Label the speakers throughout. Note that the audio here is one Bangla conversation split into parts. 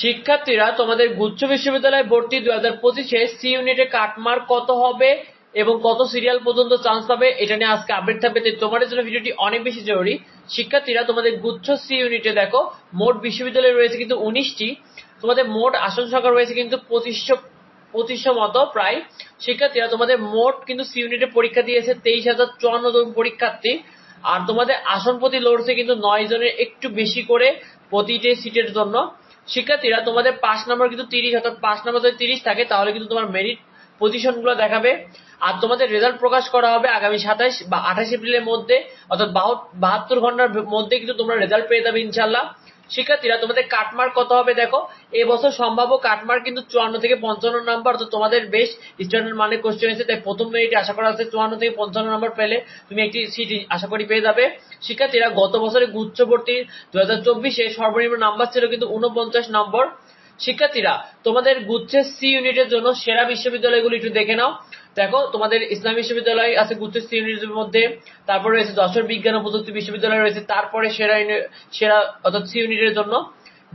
Speaker 1: শিক্ষার্থীরা তোমাদের গুচ্ছ বিশ্ববিদ্যালয়ে ভর্তি দুই হাজার পঁচিশে সি ইউনিটে কাটমার্ক কত হবে এবং কত সিরিয়াল পর্যন্ত চান্স পাবে, এটা নিয়ে আজকে আপডেট থাকবে। তাই তোমাদের জন্য ভিডিওটি অনেক বেশি জরুরি। শিক্ষার্থীরা তোমাদের গুচ্ছ সি ইউনিটে দেখো, মোট বিশ্ববিদ্যালয় রয়েছে কিন্তু উনিশটি। তোমাদের মোট আসন সংখ্যা রয়েছে কিন্তু পঁচিশশো পঁচিশশো মতো প্রায়। শিক্ষার্থীরা তোমাদের মোট কিন্তু সি ইউনিটে পরীক্ষা দিয়েছে তেইশ হাজার চুয়ান্ন জন পরীক্ষার্থী। আর তোমাদের আসন প্রতি লড়ছে কিন্তু নয় জনের একটু বেশি করে প্রতিটি সিটের জন্য। শিক্ষার্থীরা তোমাদের পাঁচ নম্বর কিন্তু তিরিশ, অর্থাৎ পাঁচ নম্বর যদি তিরিশ থাকে, তাহলে কিন্তু তোমার মেরিট পজিশনগুলো দেখাবে। আর তোমাদের রেজাল্ট প্রকাশ করা হবে আগামী সাতাইশ বা আঠাশ এপ্রিলের মধ্যে, অর্থাৎ বাহাত্তর ঘণ্টার মধ্যে কিন্তু তোমরা রেজাল্ট পেয়ে যাবে ইনশাল্লাহ শিক্ষার্থীরা, তোমাদের কাটমার্ক কত হবে দেখো? এবছর সম্ভাব্য কাটমার্ক কিন্তু চুয়ান্ন থেকে পঞ্চান্ন নাম্বার তো তোমাদের বেশ স্ট্যান্ডার্ড মানে কোশ্চেন হয়েছে তাই প্রথম মেরিটে আশা করা আছে চুয়ান্ন থেকে পঞ্চান্ন নাম্বার পেলে তুমি একটি সিট আশা করি পেয়ে যাবে। শিক্ষার্থীরা, গত বছরে গুচ্ছ ভর্তি দু হাজার চব্বিশে সর্বনিম্ন নাম্বার ছিল কিন্তু উনপঞ্চাশ নম্বর শিক্ষার্থীরা, তোমাদের গুচ্ছের সি ইউনিটের জন্য সেরা বিশ্ববিদ্যালয়গুলি একটু দেখে নাও। দেখো, তোমাদের ইসলাম বিশ্ববিদ্যালয় আছে গুচ্ছের সি মধ্যে, তারপর রয়েছে যশোর বিজ্ঞান ও প্রযুক্তি বিশ্ববিদ্যালয় রয়েছে, তারপরে সেরা সেরা অর্থাৎ সি ইউনিটের জন্য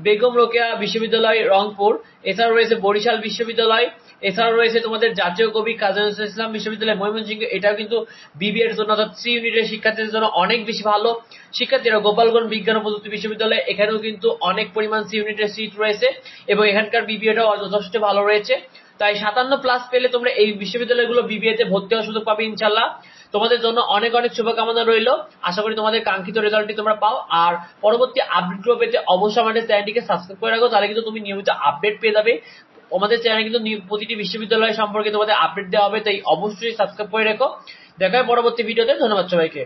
Speaker 1: বেগম রোকেয়া বিশ্ববিদ্যালয় রংপুর, এছাড়াও রয়েছে বরিশাল বিশ্ববিদ্যালয়, এছাড়াও রয়েছে তোমাদের জাতীয় কবি কাজী নজরুল ইসলাম বিশ্ববিদ্যালয়, ময়মনসিংহ, এটাও কিন্তু বিবিএ এর জন্য, অর্থাৎ সি ইউনিটের শিক্ষার্থীদের জন্য অনেক বেশি ভালো। শিক্ষার্থীরা গোপালগঞ্জ বিজ্ঞান ও প্রযুক্তি বিশ্ববিদ্যালয় এখানেও কিন্তু অনেক পরিমাণ সি ইউনিটের সিট রয়েছে এবং এখানকার বিবিএটাও যথেষ্ট ভালো রয়েছে। তাই সাতান্ন প্লাস পেলে তোমরা এই বিশ্ববিদ্যালয়গুলো বিবিএ তে ভর্তি হওয়ার সুযোগ পাবে ইনশাল্লাহ তোমাদের জন্য অনেক অনেক শুভকামনা রইল। আশা করি তোমাদের কাঙ্ক্ষিত রেজাল্টটি তোমরা পাও। আর পরবর্তী আপডেট আপডেটগুলো পেতে অবশ্যই আমাদের চ্যানেলটিকে সাবস্ক্রাইব করে রাখো, তাহলে কিন্তু তুমি নিয়মিত আপডেট পেয়ে যাবে। আমাদের চ্যানেলে কিন্তু প্রতিটি বিশ্ববিদ্যালয় সম্পর্কে তোমাদের আপডেট দেওয়া হবে, তাই অবশ্যই সাবস্ক্রাইব করে রেখো। দেখা হয় পরবর্তী ভিডিওতে। ধন্যবাদ সবাইকে।